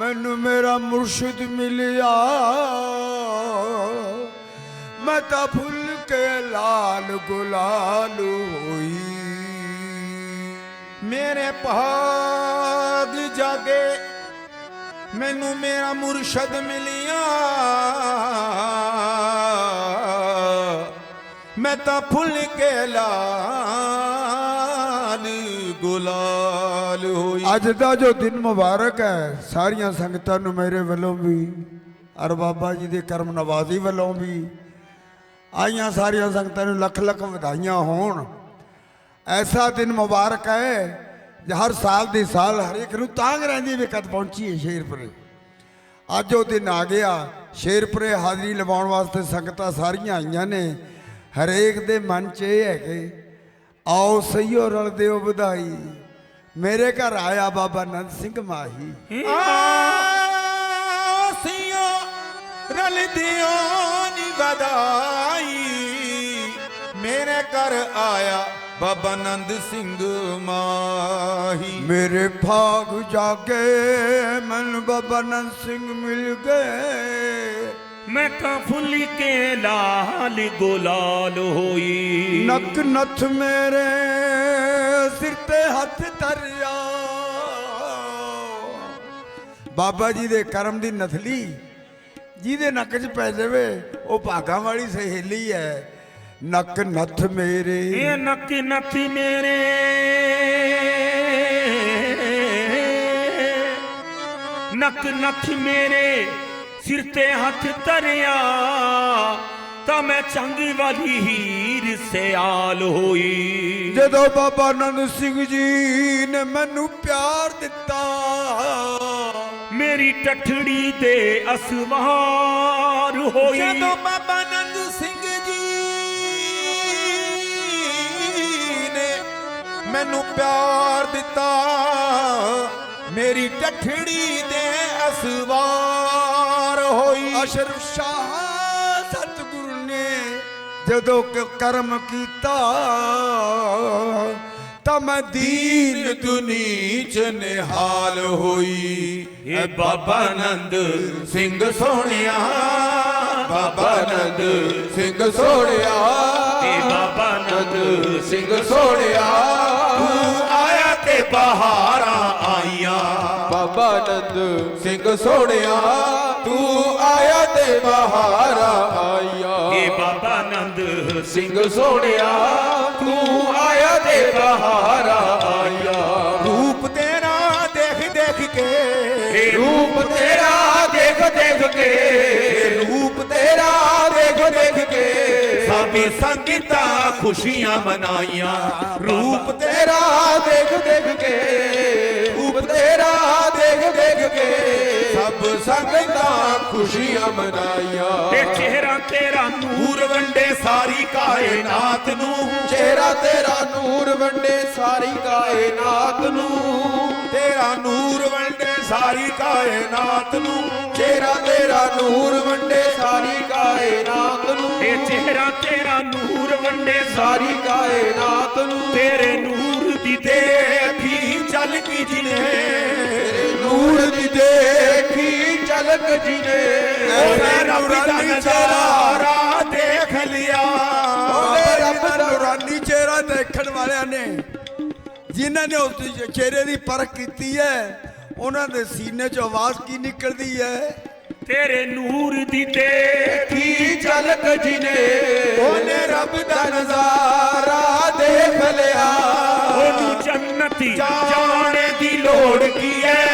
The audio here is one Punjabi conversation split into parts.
ਮੈਨੂੰ ਮੇਰਾ ਮੁਰਸ਼ਿਦ ਮਿਲਿਆ। ਮੈਂ ਤਾਂ ਫੁੱਲ ਕੇ ਲਾਲ ਗੁਲਾਲ ਹੋਈ। ਮੇਰੇ ਭਾਗ ਜਾਗੇ, ਮੈਨੂੰ ਮੇਰਾ ਮੁਰਸ਼ਦ ਮਿਲਿਆ। ਮੈਂ ਤਾਂ ਫੁੱਲ ਕੇ ਲਾਲ ਗੁਲਾਲ ਹੋਈ। ਅੱਜ ਦਾ ਜੋ ਦਿਨ ਮੁਬਾਰਕ ਹੈ, ਸਾਰੀਆਂ ਸੰਗਤਾਂ ਨੂੰ ਮੇਰੇ ਵੱਲੋਂ ਵੀ ਅਰ ਬਾਬਾ ਜੀ ਦੇ ਕਰਮ ਨਵਾਜ਼ੀ ਵੱਲੋਂ ਵੀ, ਆਈਆਂ ਸਾਰੀਆਂ ਸੰਗਤਾਂ ਨੂੰ ਲੱਖ ਲੱਖ ਵਧਾਈਆਂ ਹੋਣ। ਐਸਾ ਦਿਨ ਮੁਬਾਰਕ ਹੈ, ਜੇ ਹਰ ਸਾਲ ਦੀ ਸਾਲ ਹਰੇਕ ਨੂੰ ਤਾਂਗ ਰਹਿੰਦੀ ਵੀ ਕਦ ਪਹੁੰਚੀ ਹੈ ਸ਼ੇਰਪੁਰੇ। ਅੱਜ ਉਹ ਦਿਨ ਆ ਗਿਆ, ਸ਼ੇਰਪੁਰੇ ਹਾਜ਼ਰੀ ਲਵਾਉਣ ਵਾਸਤੇ ਸੰਗਤਾਂ ਸਾਰੀਆਂ ਆਈਆਂ ਨੇ। ਹਰੇਕ ਦੇ ਮਨ 'ਚ ਇਹ ਹੈ ਕਿ ਆਓ ਸਈਓ ਰਲ ਦਿਓ ਵਧਾਈ। ਮੇਰੇ ਘਰ ਆਇਆ ਬਾਬਾ ਨੰਦ ਸਿੰਘ ਮਾਹੀ। ਆਸੀਓ ਰਲ ਦਿਓ ਨੀ ਵਧਾਈ। ਮੇਰੇ ਘਰ ਆਇਆ ਬਾਬਾ ਨੰਦ ਸਿੰਘ ਮਾਹੀ। ਮੇਰੇ ਭਾਗ ਜਾਗੇ ਮਨ ਬਾਬਾ ਨੰਦ ਸਿੰਘ ਮਿਲ ਗਏ। ਮੈਂ ਤਾਂ ਫੁੱਲ ਕੇ ਲਾਲ ਗੁਲਾਲ ਹੋਈ। ਨਕ ਨਥ ਮੇਰੇ ਸਿਰ ਤੇ ਹੱਥ ਧਰਿਆ। ਬਾਬਾ ਜੀ ਦੇ ਕਰਮ ਦੀ ਨਥਲੀ ਜਿਹਦੇ ਨੱਕ 'ਚ ਪੈ ਜਾਵੇ ਉਹ ਭਾਗਾਂ ਵਾਲੀ ਸਹੇਲੀ ਹੈ ਨਕ ਨਥ ਮੇਰੇ। ਇਹ ਨੱਕ ਨੱਥੀ ਮੇਰੇ। ਨੱਕ ਨੱਥ ਮੇਰੇ। ਸਿਰ ਤੇ ਹੱਥ ਧਰਿਆ ਤਾਂ ਮੈਂ ਚੰਗ ਵਾਲੀ ਹੀਰ ਸਿਆਲ ਹੋਈ। ਜਦੋਂ ਬਾਬਾ ਨੰਦ ਸਿੰਘ ਜੀ ਨੇ ਮੈਨੂੰ ਪਿਆਰ ਦਿੱਤਾ ਮੇਰੀ ਟਠੜੀ ਦੇ ਅਸਵਾਰ ਹੋਈ। ਜਦੋਂ ਬਾਬਾ ਨੰਦ ਸਿੰਘ ਜੀ ਨੇ ਮੈਨੂੰ ਪਿਆਰ ਦਿੱਤਾ ਮੇਰੀ ਟੱਠੜੀ ਦੇ ਅਸਵਾਰ ਹੋਈ। ਅਸ਼ਰਫ ਸ਼ਾਹ ਸਤਿਗੁਰੂ ਨੇ ਜਦੋਂ ਕਰਮ ਕੀਤਾ ਤਾਂ ਮੈਂ ਦੀਨ ਦੁਨੀ ਚ ਨਿਹਾਲ ਹੋਈ। ਇਹ ਬਾਬਾ ਨੰਦ ਸਿੰਘ ਸੋਹਣਿਆ। ਬਾਬਾ ਨੰਦ ਸਿੰਘ ਸੋਹਣਿਆ। ਇਹ ਬਾਬਾ ਨੰਦ ਸਿੰਘ ਸੋਹਣਿਆ। ਬਹਾਰਾਂ ਆਈਆਂ। ਬਾਬਾ ਨੰਦ ਸਿੰਘ ਸੋਹਣਿਆ ਤੂੰ ਆਇਆ ਤੇ ਬਹਾਰਾਂ ਆਈਆਂ। ਇਹ ਬਾਬਾ ਨੰਦ ਸਿੰਘ ਸੋਹਣਿਆ ਤੂੰ ਆਇਆ ਤੇ ਬਹਾਰਾਂ ਆਈਆਂ। ਰੂਪ ਤੇਰਾ ਦੇਖ ਦੇਖ ਕੇ ਰੂਪ ਤੇਰਾ ਦੇਖ ਦੇਖ ਕੇ ਰੂਪ ਤੇਰਾ ਦੇਖ ਦੇਖ ਕੇ। ਸਾਬੀ ਸੰਗੀਤਾਂ ਖੁਸ਼ੀਆਂ ਮਨਾਈਆਂ। ਰੂਪ ਤੇਰਾ ਦੇਖ ਦੇਖ ਕੇ ਰੂਪ ਤੇਰਾ ਦੇਖ ਦੇਖ ਕੇ ਸਭ ਸੰਗਤਾਂ ਖੁਸ਼ੀਆਂ ਮਨਾਈਆਂ। ਤੇ ਚਿਹਰਾ ਤੇਰਾ ਨੂਰ ਨੂਰ ਵੰਡੇ ਸਾਰੀ ਕਾਇਨਾਤ ਨੂੰ। ਚਿਹਰਾ ਤੇਰਾ ਨੂਰ ਵੰਡੇ ਸਾਰੀ ਕਾਇਨਾਤ ਨੂੰ। ਤੇਰਾ ਨੂਰ ਵੰਡੇ ਸਾਰੀ ਕਾਇਨਾਤ ਨੂੰ। ਚਿਹਰਾ ਤੇਰਾ ਨੂਰ ਵੰਡੇ ਚਿਹਰਾ ਤੇਰਾ ਨੂਰ ਵੰਡੇ ਸਾਰੀ ਕਾਇਨਾਤ ਨੂੰ। ਤੇਰੇ ਨੂਰ ਦੀ ਦੇਖੀ ਚੱਲ ਕੀ ਜਿਨੇ ਨੂਰ ਦੀ ਦੇਖੀ ਝਲਕ ਜਿਨੇ। ਉਹਨੇ ਰੱਬ ਦਾ ਨਜ਼ਾਰਾ ਦੇਖ ਲਿਆ। ਉਹਨੇ ਰੱਬ ਦਾ ਨੂਰਾਨੀ ਚਿਹਰਾ ਦੇਖਣ ਵਾਲਿਆਂ ਨੇ ਜਿਨ੍ਹਾਂ ਨੇ ਉਸ ਚਿਹਰੇ ਦੀ ਪਰਖ ਕੀਤੀ ਹੈ ਉਹਨਾਂ ਦੇ ਸੀਨੇ 'ਚੋਂ ਆਵਾਜ਼ ਕੀ ਨਿਕਲਦੀ ਹੈ? ਤੇਰੇ ਨੂਰ ਦੀ ਦੇਖ ਦੇਖੀ ਝਲਕ ਜਿਨੇ? ਉਹਨੇ ਰੱਬ ਦਾ ਨਜ਼ਾਰਾ ਦੇਖ ਲਿਆ। ਉਹਨੂੰ ਜੰਨਤੀ ਜਾਣੇ ਦੀ ਲੋੜ ਕੀ ਹੈ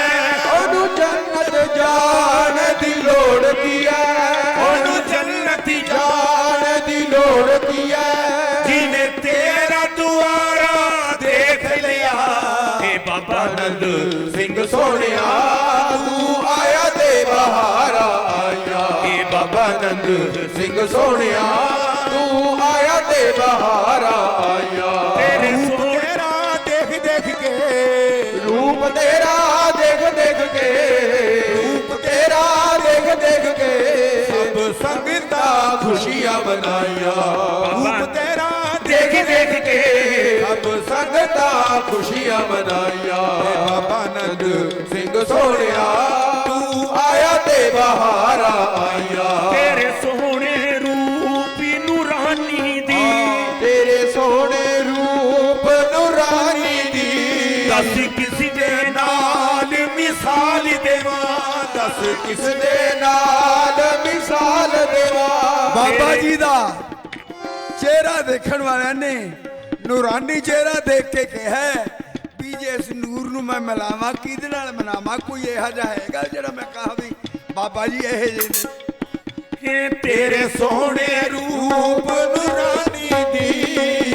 ਉਹਨੂੰ ਜੰਨਤ ਜਾਣ ਦੀ ਲੋੜ ਕੀ ਹੈ ਉਹਨੂੰ ਜੰਨਤੀ ਜਾਣ ਦੀ ਲੋੜ ਕੀ ਹੈ ਜਿਹਨੇ ਤੇਰਾ ਦੁਆਰਾ ਦੇਖ ਲਿਆ। ਇਹ ਬਾਬਾ ਨੰਦ ਸਿੰਘ ਸੋਹਣਿਆ। ਆਨੰਦ ਸਿੰਘ ਸੋਹਣਿਆ ਤੂੰ ਆਇਆ ਤੇ ਬਹਾਰਾ ਆਇਆ। ਤੇਰੇ ਸੋਹਣਾ ਦੇਖ ਦੇਖ ਕੇ ਰੂਪ ਤੇਰਾ ਦੇਖ ਦੇਖ ਕੇ ਰੂਪ ਤੇਰਾ ਦੇਖ ਦੇਖ ਕੇ ਸਭ ਸੰਗਤਾ ਖੁਸ਼ੀਆਂ ਮਨਾਈਆਂ। ਰੂਪ ਤੇਰਾ ਦੇਖ ਦੇਖ ਕੇ ਸਭ ਸੰਗਤਾ ਖੁਸ਼ੀਆਂ ਮਨਾਈਆਂ। ਬਾਬਾ ਨੰਦ ਸਿੰਘ ਸੋਹਣਿਆ ਤੂੰ ਸੋਹਣੇ ਰੂਪ ਮਿਸਾਲ ਦੇਵਾਂ? ਬਾਬਾ ਜੀ ਦਾ ਚਿਹਰਾ ਦੇਖਣ ਵਾਲਿਆਂ ਨੇ ਨੂਰਾਨੀ ਚਿਹਰਾ ਦੇਖ ਕੇ ਕਿਹਾ ਵੀ ਜੇ ਇਸ ਨੂਰ ਨੂੰ ਮੈਂ ਮਿਲਾਵਾਂ ਕਿਹਦੇ ਨਾਲ ਮਨਾਵਾਂ ਕੋਈ ਇਹੋ ਜਿਹਾ ਹੈਗਾ ਜਿਹੜਾ ਮੈਂ ਕਹਾਂ ਵੀ ਬਾਬਾ ਜੀ ਇਹ ਜੇ ਨੇ। ਤੇਰੇ ਸੋਹਣੇ ਰੂਪ ਨੂਰਾਨੀ ਦੀ।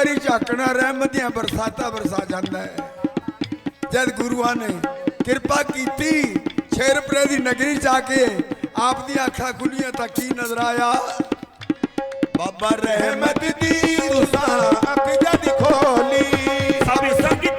ਵਾਰੀ ਝਾਕਣਾ ਰਹਿਮਤ ਦੀਆਂ ਬਰਸਾ ਜਾਂਦਾ ਹੈ। ਜਦ ਗੁਰੂਆਂ ਨੇ ਕਿਰਪਾ ਕੀਤੀ ਸ਼ੇਰਪੁਰੇ ਦੀ ਨਗਰੀ ਜਾ ਕੇ ਆਪ ਦੀਆਂ ਅੱਖਾਂ ਖੁੱਲੀਆਂ ਤਾਂ ਕੀ ਨਜ਼ਰ ਆਇਆ? ਬਾਬਾ ਰਹਿਮਤ ਦੀ ਉਸਾਂ ਅੱਖ ਜਦ ਸਭ ਸੰਗੀ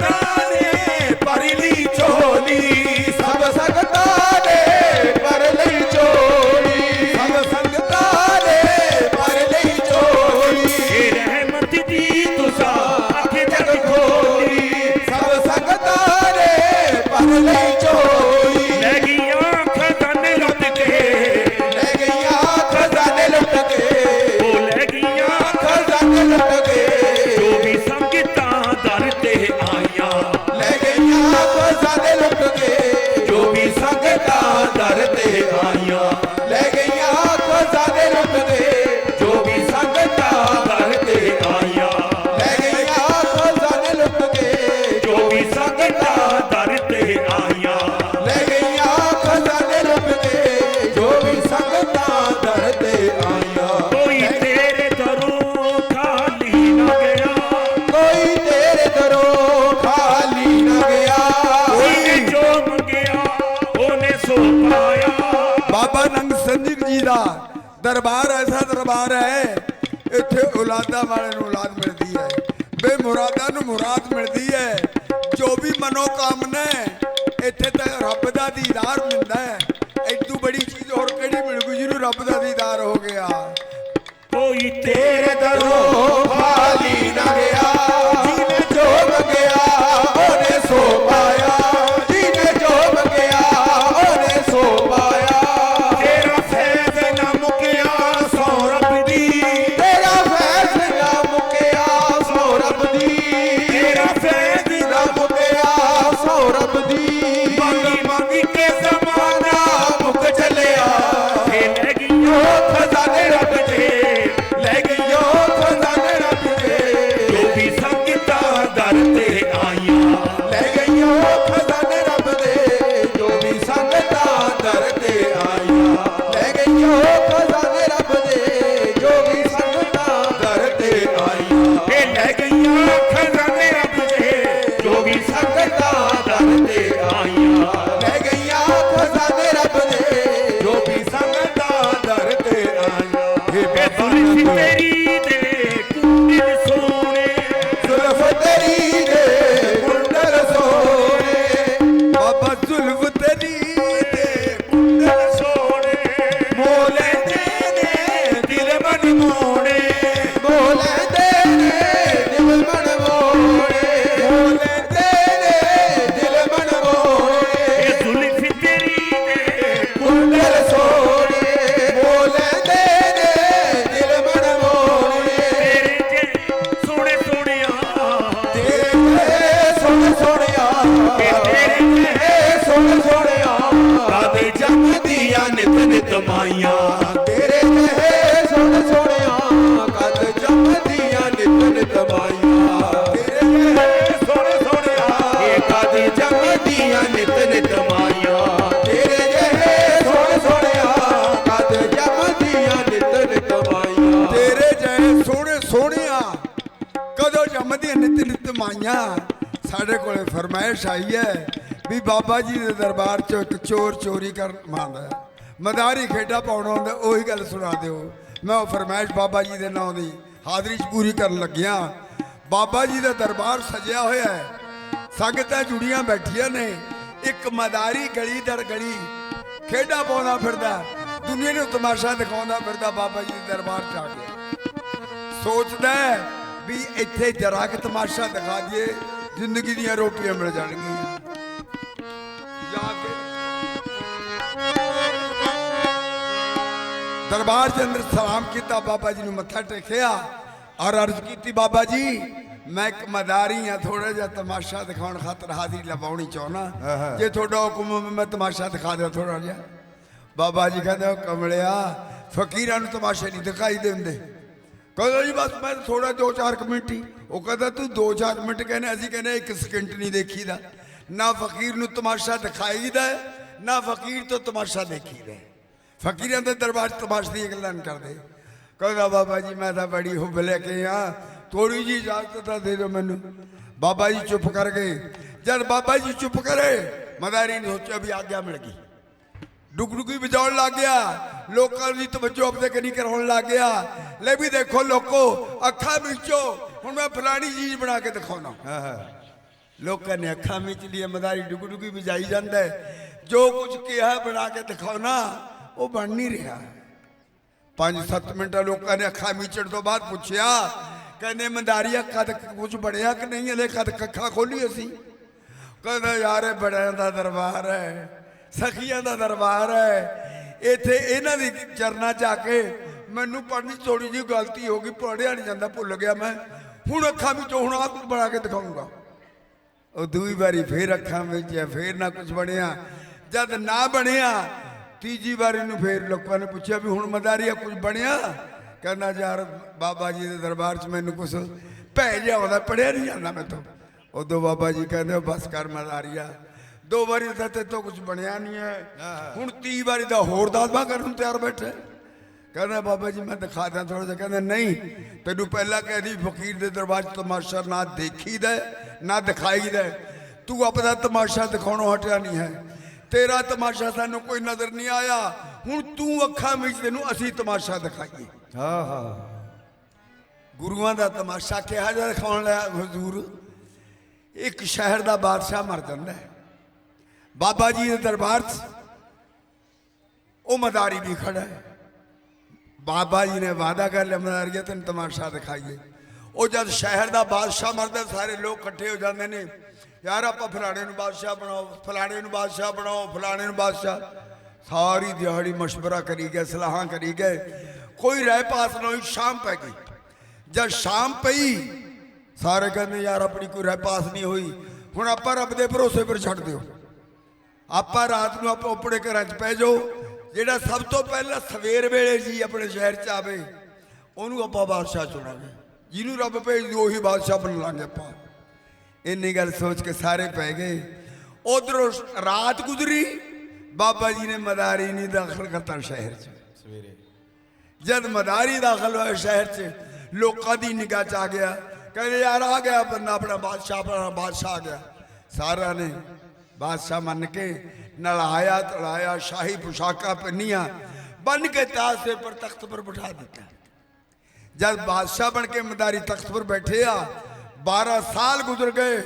ਦਰਬਾਰ ਹੈ। ਇੱਥੇ ਔਲਾਦਾਂ ਵਾਲੇ ਨੂੰ ਔਲਾਦ ਮਿਲਦੀ ਹੈ। ਬੇ ਮੁਰਾਦਾਂ ਨੂੰ ਮੁਰਾਦ ਮਿਲਦੀ ਹੈ। ਜੋ ਵੀ ਮਨੋ ਕਾਮਨਾ ਇੱਥੇ ਤਾਂ ਰੱਬ ਦਾ ਦੀਦਾਰ ਮਿਲਦਾ ਹੈ। ਐਡੂ ਬੜੀ ਚੀਜ਼ ਹੋਰ ਕਿਹੜੀ ਮਿਲੂਗੀ ਜਿਹਨੂੰ ਰੱਬ ਦਾ ਦੀਦਾਰ ਹੋ ਗਿਆ? ਕੋਈ ਤੇਰੇ ਦਰੋਂ ਖਾਲੀ ਨਾ ਗਿਆ ਕਮਾਈਆਂ ਤੇਰੇ ਜਿਹੇ ਸੁਣ ਸੋਹਣਿਆ ਕਦ ਜੰਮਦੀਆਂ ਨਿਤ ਨਿਤ ਮਾਈਆਂ। ਤੇਰੇ ਜਿਹੇ ਸੋਹਣੇ ਸੋਹਣਿਆ ਇਹ ਕਾਦੀ ਜੰਮਦੀਆਂ ਨਿਤ ਨਿਤ ਮਾਈਆਂ। ਤੇਰੇ ਜਿਹੇ ਸੁਣ ਸੋਹਣਿਆ ਕਦ ਜੰਮਦੀਆਂ ਨਿਤ ਨਿਤ ਮਾਈਆਂ। ਤੇਰੇ ਜੈ ਸੁਣ ਸੋਹਣਿਆ ਕਦੋਂ ਜੰਮਦੀਆਂ ਨਿਤ ਨਿਤ ਮਾਈਆਂ। ਸਾਡੇ ਕੋਲੇ ਫਰਮਾਇਸ਼ ਆਈ ਹੈ ਵੀ ਬਾਬਾ ਜੀ ਦੇ ਦਰਬਾਰ ਚੋਂ ਇੱਕ ਚੋਰ ਚੋਰੀ ਕਰਨ ਮੰਨਦਾ ਮਦਾਰੀ ਖੇਡਾ ਪਾਉਣਾ ਹੁੰਦਾ ਉਹੀ ਗੱਲ ਸੁਣਾ ਦਿਓ। ਮੈਂ ਉਹ ਫਰਮਾਇਸ਼ ਬਾਬਾ ਜੀ ਦੇ ਨਾਂ ਦੀ ਹਾਜ਼ਰੀ 'ਚ ਪੂਰੀ ਕਰਨ ਲੱਗਿਆ। ਬਾਬਾ ਜੀ ਦਾ ਦਰਬਾਰ ਸਜਿਆ ਹੋਇਆ ਹੈ। ਸੰਗਤਾਂ ਜੁੜੀਆਂ ਬੈਠੀਆਂ ਨੇ। ਇੱਕ ਮਦਾਰੀ ਗਲੀ ਦਰ ਗਲੀ ਖੇਡਾ ਪਾਉਂਦਾ ਫਿਰਦਾ, ਦੁਨੀਆ ਨੂੰ ਤਮਾਸ਼ਾ ਦਿਖਾਉਂਦਾ ਫਿਰਦਾ ਬਾਬਾ ਜੀ ਦੇ ਦਰਬਾਰ 'ਚ ਆ ਗਿਆ ਸੋਚਦਾ ਵੀ ਇੱਥੇ ਜਰਾ ਕਿ ਤਮਾਸ਼ਾ ਦਿਖਾ ਦਈਏ, ਜ਼ਿੰਦਗੀ ਦੀਆਂ ਰੋਟੀਆਂ ਮਿਲ ਜਾਣਗੀਆਂ। ਦਰਬਾਰ ਦੇ ਅੰਦਰ ਸਲਾਮ ਕੀਤਾ ਬਾਬਾ ਜੀ ਨੂੰ ਮੱਥਾ ਟੇਕਿਆ ਔਰ ਅਰਜ਼ ਕੀਤੀ ਬਾਬਾ ਜੀ ਮੈਂ ਇੱਕ ਮਦਾਰੀ ਆ ਥੋੜਾ ਜਿਹਾ ਤਮਾਸ਼ਾ ਦਿਖਾਉਣ ਖਾਤਰ ਹਾਜ਼ਰੀ ਲਵਾਉਣੀ ਚਾਹਣਾ ਜੇ ਤੁਹਾਡਾ ਹੁਕਮ ਮੈਂ ਤਮਾਸ਼ਾ ਦਿਖਾ ਦਿਆਂ ਥੋੜਾ ਜਿਹਾ। ਬਾਬਾ ਜੀ ਕਹਿੰਦੇ ਉਹ ਕਮਲਿਆ ਫਕੀਰਾਂ ਨੂੰ ਤਮਾਸ਼ੇ ਨਹੀਂ ਦਿਖਾਈ ਦਿੰਦੇ। ਕਹਿੰਦਾ ਜੀ ਬਸ ਮੈਂ ਥੋੜਾ 2-4 ਮਿੰਟ ਹੀ। ਉਹ ਕਹਿੰਦਾ ਤੂੰ 2-4 ਮਿੰਟ ਕਹਿੰਦੇ ਅਸੀਂ ਕਹਿੰਦੇ 1 ਸਕਿੰਟ ਨਹੀਂ ਦੇਖੀਦਾ। ਨਾ ਫਕੀਰ ਨੂੰ ਤਮਾਸ਼ਾ ਦਿਖਾਈਦਾ ਹੈ, ਨਾ ਫਕੀਰ ਤੋਂ ਤਮਾਸ਼ਾ ਦੇਖੀਦਾ ਹੈ। ਫਕੀਰਾਂ ਦੇ ਦਰਬਾਰ 'ਚ ਤਮਾਸ਼ੇ ਦੀਆਂ ਗੱਲਾਂ ਨਹੀਂ ਕਰਦੇ। ਕਹਿੰਦਾ ਬਾਬਾ ਜੀ ਮੈਂ ਤਾਂ ਬੜੀ ਹੁਬ ਲੈ ਕੇ ਆ ਥੋੜੀ ਜੀ ਇਜਾਜ਼ਤ ਤਾਂ ਦੇ ਦਿਓ ਮੈਨੂੰ। ਬਾਬਾ ਜੀ ਚੁੱਪ ਕਰ ਗਏ। ਜਦ ਬਾਬਾ ਜੀ ਚੁੱਪ ਕਰੇ ਮਦਾਰੀ ਨੇ ਸੋਚਿਆ ਵੀ ਆਗਿਆ ਮਿਲ ਗਈ। ਡੁਗਡੁਗੀ ਵਜਾਉਣ ਲੱਗ ਗਿਆ। ਲੋਕਾਂ ਦੀ ਤਵੱਜੋ ਆਪਣੇ ਕਨੀ ਕਰਾਉਣ ਲੱਗ ਗਿਆ। ਲੈ ਵੀ ਦੇਖੋ ਲੋਕੋ ਅੱਖਾਂ ਵਿੱਚੋਂ ਹੁਣ ਮੈਂ ਫਲਾਣੀ ਚੀਜ਼ ਬਣਾ ਕੇ ਦਿਖਾਉਣਾ। ਲੋਕਾਂ ਨੇ ਅੱਖਾਂ ਵਿੱਚ ਲਈ ਮਦਾਰੀ ਡੁਗਡੁਗੀ ਵਜਾਈ ਜਾਂਦਾ ਜੋ ਕੁਝ ਕਿਹਾ ਬਣਾ ਕੇ ਦਿਖਾਉਣਾ, ਉਹ ਬਣ ਨਹੀਂ ਰਿਹਾ। 5-7 ਮਿੰਟ ਲੋਕਾਂ ਨੇ ਅੱਖਾਂ ਮੀਚਣ ਤੋਂ ਬਾਅਦ ਪੁੱਛਿਆ, ਕਹਿੰਦੇ ਮੰਦਾਰੀਆ ਕਦ ਕੁਝ ਬਣਿਆ ਕਿ ਨਹੀਂ? ਹਲੇ ਕਦ ਅੱਖਾਂ ਖੋਲੀ ਅਸੀਂ ਕਹਿੰਦਾ, ਯਾਰ ਇਹ ਬੜਿਆਂ ਦਾ ਦਰਬਾਰ ਹੈ, ਸਖੀਆਂ ਦਾ ਦਰਬਾਰ ਹੈ। ਇੱਥੇ ਇਹਨਾਂ ਦੀ ਚਰਨਾਂ 'ਚ ਆ ਕੇ ਮੈਨੂੰ ਪੜ੍ਹਨੀ ਥੋੜੀ ਜਿਹੀ ਗਲਤੀ ਹੋ ਗਈ ਪੜਿਆ ਨਹੀਂ ਜਾਂਦਾ, ਭੁੱਲ ਗਿਆ ਮੈਂ। ਹੁਣ ਅੱਖਾਂ ਵਿੱਚੋਂ ਹੁਣ ਆਹ ਬਣਾ ਕੇ ਦਿਖਾਉਂਗਾ ਉਹ ਦੂਈ ਵਾਰੀ ਫੇਰ ਅੱਖਾਂ ਵਿੱਚ ਆ, ਫੇਰ ਨਾ ਕੁਝ ਬਣਿਆ। ਜਦ ਨਾ ਬਣਿਆ ਤੀਜੀ ਵਾਰੀ ਨੂੰ ਫੇਰ ਲੋਕਾਂ ਨੇ ਪੁੱਛਿਆ ਵੀ ਹੁਣ ਮਦਾਰੀਆ ਕੁਝ ਬਣਿਆ? ਕਹਿੰਦਾ ਯਾਰ ਬਾਬਾ ਜੀ ਦੇ ਦਰਬਾਰ 'ਚ ਮੈਨੂੰ ਕੁਝ ਭੈ ਜਿਹਾ ਆਉਂਦਾ ਪੜਿਆ ਨਹੀਂ ਜਾਂਦਾ ਮੈਥੋਂ। ਉਦੋਂ ਬਾਬਾ ਜੀ ਕਹਿੰਦੇ ਬਸ ਕਰ ਮਦਾਰੀਆ। ਦੋ ਵਾਰੀ ਤਾਂ ਤੇ ਤੋਂ ਕੁਝ ਬਣਿਆ ਨਹੀਂ ਹੈ। ਹੁਣ ਤੀਹ ਵਾਰੀ ਦਾ ਹੋਰ ਦਾਵਾ ਕਰਨ ਨੂੰ ਤਿਆਰ ਬੈਠੇ ਕਹਿੰਦਾ ਬਾਬਾ ਜੀ ਮੈਂ ਦਿਖਾ ਦਿਆਂ ਥੋੜਾ ਜਿਹਾ। ਕਹਿੰਦਾ ਨਹੀਂ ਤੈਨੂੰ ਪਹਿਲਾਂ ਕਹਿਦੀ ਫਕੀਰ ਦੇ ਦਰਬਾਰ 'ਚ ਤਮਾਸ਼ਾ ਨਾ ਦੇਖੀਦਾ ਹੈ, ਨਾ ਦਿਖਾਈਦਾ ਹੈ। ਤੂੰ ਆਪਣਾ ਤਮਾਸ਼ਾ ਦਿਖਾਉਣੋਂ ਹਟਿਆ ਨਹੀਂ ਹੈ। ਤੇਰਾ ਤਮਾਸ਼ਾ ਸਾਨੂੰ ਕੋਈ ਨਜ਼ਰ ਨਹੀਂ ਆਇਆ। ਹੁਣ ਤੂੰ ਅੱਖਾਂ ਵਿੱਚ ਤੈਨੂੰ ਅਸੀਂ ਤਮਾਸ਼ਾ ਦਿਖਾਈਏ। ਹਾਂ ਹਾਂ। ਗੁਰੂਆਂ ਦਾ ਤਮਾਸ਼ਾ ਕਿਹਾ ਜਾ ਦਿਖਾਉਣ ਲਿਆ ਹਜ਼ੂਰ। ਇੱਕ ਸ਼ਹਿਰ ਦਾ ਬਾਦਸ਼ਾਹ ਮਰ ਜਾਂਦਾ ਹੈ। ਬਾਬਾ ਜੀ ਦੇ ਦਰਬਾਰ 'ਚ ਉਹ ਮਦਾਰੀ ਵੀ ਖੜਾ ਹੈ। ਬਾਬਾ ਜੀ ਨੇ ਵਾਅਦਾ ਕਰ ਲਿਆ ਮਦਾਰੀਆ ਤੈਨੂੰ ਤਮਾਸ਼ਾ ਦਿਖਾਈਏ। ਉਹ ਜਦ ਸ਼ਹਿਰ ਦਾ ਬਾਦਸ਼ਾਹ ਮਰਦਾ, ਸਾਰੇ ਲੋਕ ਇਕੱਠੇ ਹੋ ਜਾਂਦੇ ਨੇ। ਯਾਰ ਆਪਾਂ ਫਲਾਣੇ ਨੂੰ ਬਾਦਸ਼ਾਹ ਬਣਾਓ, ਫਲਾਣੇ ਨੂੰ ਬਾਦਸ਼ਾਹ ਬਣਾਓ, ਫਲਾਣੇ ਨੂੰ ਬਾਦਸ਼ਾਹ। ਸਾਰੀ ਦਿਹਾੜੀ ਮਸ਼ਵਰਾ ਕਰੀ ਗਏ, ਸਲਾਹਾਂ ਕਰੀ ਗਏ। ਕੋਈ ਰਾਏ ਪਾਸ ਨਾ ਹੋਈ, ਸ਼ਾਮ ਪੈ ਗਈ। ਜਦ ਸ਼ਾਮ ਪਈ, ਸਾਰੇ ਕਹਿੰਦੇ, ਯਾਰ ਆਪਣੀ ਕੋਈ ਰਾਏ ਪਾਸ ਨਹੀਂ ਹੋਈ। ਹੁਣ ਆਪਾਂ ਰੱਬ ਦੇ ਭਰੋਸੇ ਪਰ ਛੱਡ ਦਿਓ। ਆਪਾਂ ਰਾਤ ਨੂੰ ਆਪਾਂ ਆਪਣੇ ਘਰਾਂ 'ਚ ਪੈ ਜਾਓ। ਜਿਹੜਾ ਸਭ ਤੋਂ ਪਹਿਲਾਂ ਸਵੇਰ ਵੇਲੇ ਜੀ ਆਪਣੇ ਸ਼ਹਿਰ 'ਚ ਆਵੇ ਉਹਨੂੰ ਆਪਾਂ ਬਾਦਸ਼ਾਹ ਚੁਣਾਂਗੇ। ਜਿਹਨੂੰ ਰੱਬ ਭੇਜ ਉਹੀ ਬਾਦਸ਼ਾਹ ਬਣ ਲਾਂਗੇ ਆਪਾਂ। ਇੰਨੀ ਗੱਲ ਸੋਚ ਕੇ ਸਾਰੇ ਪੈ ਗਏ। ਉਧਰੋਂ ਰਾਤ ਗੁਜ਼ਰੀ ਬਾਬਾ ਜੀ ਨੇ ਮਦਾਰੀ ਨਹੀਂ ਦਾਖਲ ਕਰਤਾ ਸ਼ਹਿਰ 'ਚ। ਸਵੇਰੇ। ਜਦ ਮਦਾਰੀ ਦਾਖਲ ਹੋਇਆ ਸ਼ਹਿਰ 'ਚ ਲੋਕਾਂ ਦੀ ਨਿਗਾਹ 'ਚ ਆ ਗਿਆ। ਕਹਿੰਦੇ ਯਾਰ ਆ ਗਿਆ ਬੰਦਾ ਆਪਣਾ ਬਾਦਸ਼ਾਹ ਆਪਣਾ ਬਾਦਸ਼ਾਹ ਆ ਗਿਆ। ਸਾਰਿਆਂ ਨੇ ਬਾਦਸ਼ਾਹ ਮੰਨ ਕੇ ਨਲਾਇਆ, ਤਲਾਇਆ, ਸ਼ਾਹੀ ਪੁਸ਼ਾਕਾਂ ਪਹਿਨੀਆਂ ਬਨ ਕੇ ਤਾਜ ਦੇ ਪਰ ਤਖਤ ਪਰ ਬਿਠਾ ਦਿੱਤਾ। ਜਦ ਬਾਦਸ਼ਾਹ ਬਣ ਕੇ ਮਦਾਰੀ ਤਖਤ ਪਰ ਬੈਠੇ ਆ 12 ਸਾਲ ਗੁਜ਼ਰ ਗਏ,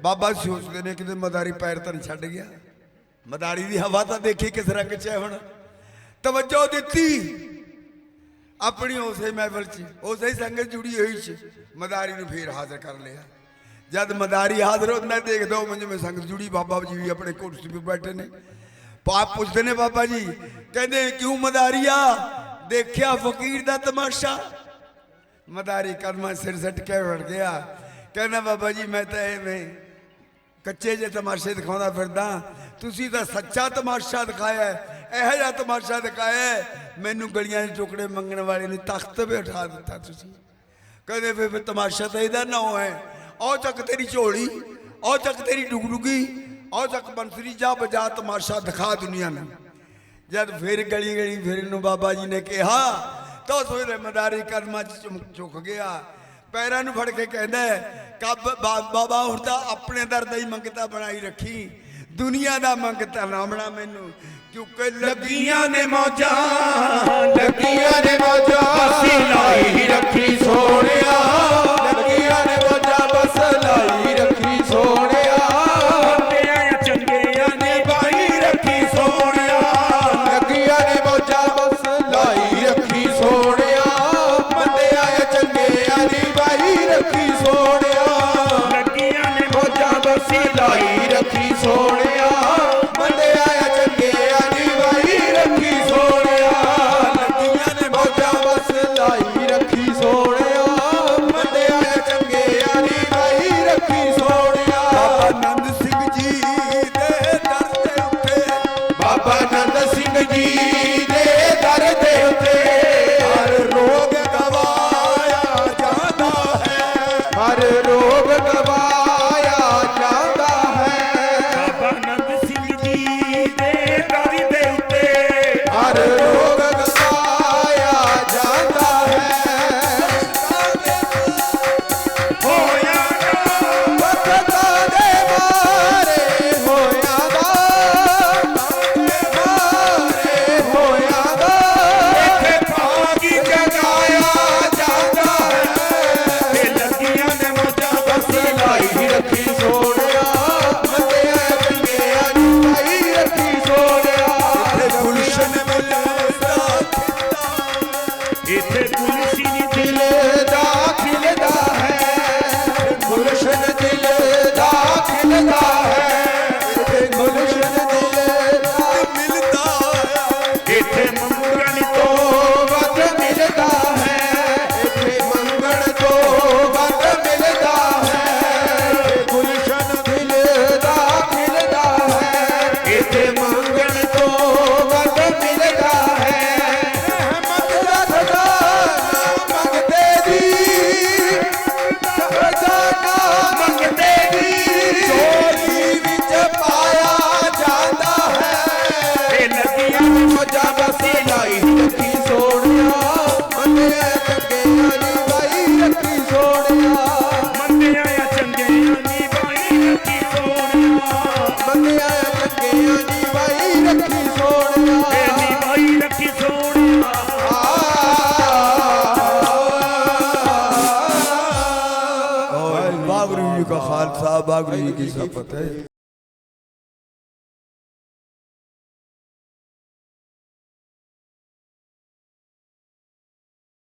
ਬਾਬਾ ਸੋਚਦੇ ਨੇ ਕਿਤੇ ਮਦਾਰੀ ਪੈਰ ਤਾਂ ਛੱਡ ਗਿਆ। ਮਦਾਰੀ ਦੀ ਹਵਾ ਤਾਂ ਦੇਖੀ ਕਿਸ ਰੰਗ 'ਚ ਹੈ ਹੁਣ। ਤਵੱਜੋ ਦਿੱਤੀ। ਆਪਣੀ ਉਸੇ ਮਹਿਫਲ 'ਚ, ਉਸੇ ਸੰਗਤ ਜੁੜੀ ਹੋਈ 'ਚ, ਮਦਾਰੀ ਨੂੰ ਫੇਰ ਹਾਜ਼ਰ ਕਰ ਲਿਆ। ਜਦ ਮਦਾਰੀ ਹਾਜ਼ਰ ਹੋ ਹੁੰਦਾ ਦੇਖਦਾ ਮੁੰਜ ਮੇ ਸੰਗਤ ਜੁੜੀ, ਬਾਬਾ ਜੀ ਵੀ ਆਪਣੇ ਕੁਰਸੀ 'ਤੇ ਬੈਠੇ ਨੇ। ਪਾਪ ਪੁੱਛਦੇ ਨੇ ਬਾਬਾ ਜੀ, ਕਹਿੰਦੇ, ਕਿਉਂ ਮਦਾਰੀਆ ਦੇਖਿਆ ਫਕੀਰ ਦਾ ਤਮਾਸ਼ਾ? ਮਦਾਰੀ ਕਰਮਾ ਸਿਰ ਸੱਟ ਕੇ ਵੜ ਗਿਆ। ਕਹਿੰਦਾ, ਬਾਬਾ ਜੀ, ਮੈਂ ਤਾਂ ਐਵੇਂ ਕੱਚੇ ਜੇ ਤਮਾਸ਼ੇ ਦਿਖਾਉਂਦਾ ਫਿਰਦਾ। ਤੁਸੀਂ ਤਾਂ ਸੱਚਾ ਤਮਾਸ਼ਾ ਦਿਖਾਇਆ ਇਹੋ ਜਿਹਾ ਤਮਾਸ਼ਾ ਦਿਖਾਇਆ ਮੈਨੂੰ ਗਲੀਆਂ ਦੇ ਟੁਕੜੇ ਮੰਗਣ ਵਾਲੇ ਨੂੰ ਤਖਤ 'ਤੇ ਬਿਠਾ ਦਿੱਤਾ ਤੁਸੀਂ। ਕਹਿੰਦੇ, ਫਿਰ ਤਮਾਸ਼ਾ ਤਾਂ ਇਹਦਾ ਨਾ ਹੈ। ਔ ਚੱਕ ਤੇਰੀ ਝੋਲੀ ਔ ਚੱਕ ਤੇਰੀ ਡੁਗਡੁਗੀ ਔ ਚੱਕ ਬੰਸਰੀ ਜਾ ਬਜਾ ਤਮਾਸ਼ਾ ਦਿਖਾ ਦੁਨੀਆ ਨੂੰ। ਜਦ ਫਿਰ ਗਲੀ ਗਲੀ ਫਿਰਨ ਨੂੰ ਬਾਬਾ ਜੀ ਨੇ ਕਿਹਾ, ਤਾਂ ਸਵੇਰੇ ਮਦਾਰੀ ਕਰਮਾਂ ਚ ਚੁੱਕ ਗਿਆ। ਪੈਰਾਂ ਨੂੰ ਫੜ ਕੇ ਕਹਿੰਦਾ, ਕੱਬ ਬਾਬਾ ਹੁਣ ਤਾਂ ਆਪਣੇ ਦਰ ਦਾ ਹੀ ਮੰਗਤਾ ਬਣਾਈ ਰੱਖੀ। ਦੁਨੀਆ ਦਾ ਮੰਗਤਾ ਨਾਮਣਾ ਮੈਨੂੰ। ਕਿਉਂਕਿ ਲੱਗੀਆਂ ਨੇ ਮੌਜਾਂ, ਲੱਗੀਆਂ ਨੇ ਮੌਜਾਂ। ਅਸੀਂ ਲਾਈ ਰੱਖੀ ਸੋਹਣਿਆ। ਰੱਖੀ ਸੋਹਣਿਆ वाहिगुरु जी का फतेह